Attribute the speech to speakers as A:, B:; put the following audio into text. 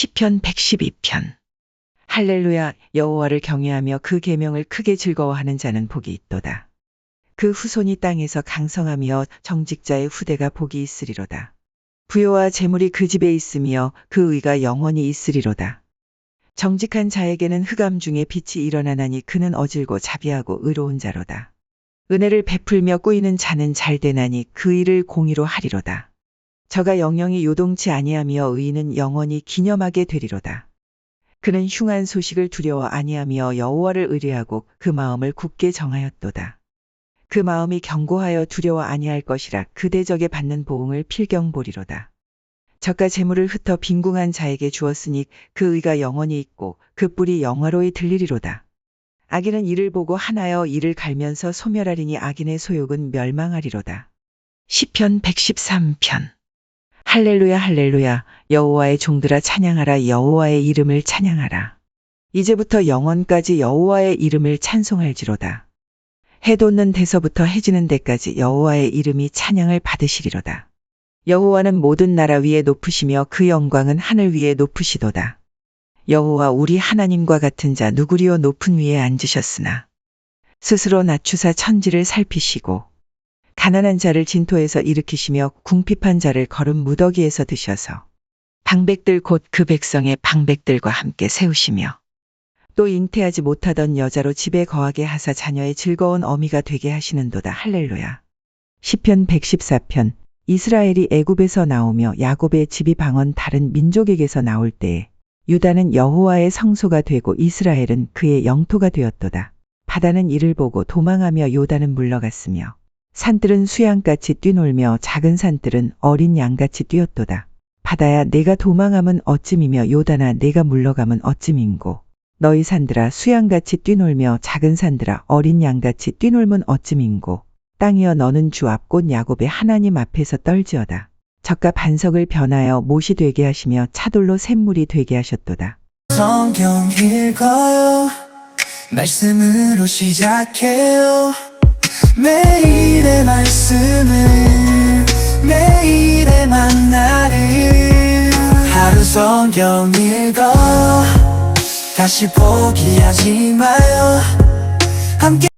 A: 시편 112편 할렐루야 여호와를 경외하며 그 계명을 크게 즐거워하는 자는 복이 있도다. 그 후손이 땅에서 강성하며 정직자의 후대가 복이 있으리로다. 부요와 재물이 그 집에 있으며 그 의가 영원히 있으리로다. 정직한 자에게는 흑암 중에 빛이 일어나나니 그는 어질고 자비하고 의로운 자로다. 은혜를 베풀며 꾸이는 자는 잘 되나니 그 일을 공의로 하리로다. 저가 영영이 요동치 아니하며 의인은 영원히 기념하게 되리로다. 그는 흉한 소식을 두려워 아니하며 여호와를 의뢰하고 그 마음을 굳게 정하였도다. 그 마음이 견고하여 두려워 아니할 것이라 그 대적에 받는 보응을 필경 보리로다. 저가 재물을 흩어 빈궁한 자에게 주었으니 그 의가 영원히 있고 그 뿔이 영화로이 들리리로다. 악인은 이를 보고 하나여 이를 갈면서 소멸하리니 악인의 소욕은 멸망하리로다. 시편 113편 할렐루야 할렐루야 여호와의 종들아 찬양하라 여호와의 이름을 찬양하라. 이제부터 영원까지 여호와의 이름을 찬송할지로다. 해 돋는 데서부터 해 지는 데까지 여호와의 이름이 찬양을 받으시리로다. 여호와는 모든 나라 위에 높으시며 그 영광은 하늘 위에 높으시도다. 여호와 우리 하나님과 같은 자 누구리요 높은 위에 앉으셨으나 스스로 낮추사 천지를 살피시고 가난한 자를 진토에서 일으키시며 궁핍한 자를 걸음 무더기에서 드셔서 방백들 곧 그 백성의 방백들과 함께 세우시며 또 잉태하지 못하던 여자로 집에 거하게 하사 자녀의 즐거운 어미가 되게 하시는도다 할렐루야. 시편 114편 이스라엘이 애굽에서 나오며 야곱의 집이 방언 다른 민족에게서 나올 때에 유다는 여호와의 성소가 되고 이스라엘은 그의 영토가 되었도다. 바다는 이를 보고 도망하며 요단은 물러갔으며 산들은 수양같이 뛰놀며 작은 산들은 어린 양같이 뛰었도다. 바다야 내가 도망함은 어찌미며 요단아 내가 물러감은 어찌민고 너희 산들아 수양같이 뛰놀며 작은 산들아 어린 양같이 뛰놀면 어찌민고 땅이여 너는 주앞곧 야곱의 하나님 앞에서 떨지어다. 적과 반석을 변하여 못이 되게 하시며 차돌로 샘물이 되게 하셨도다.
B: 성경 읽어요 말씀으로 시작해요 말씀을 매일의 만나를 하루 성경 읽어. 다시 포기하지 마요. 함께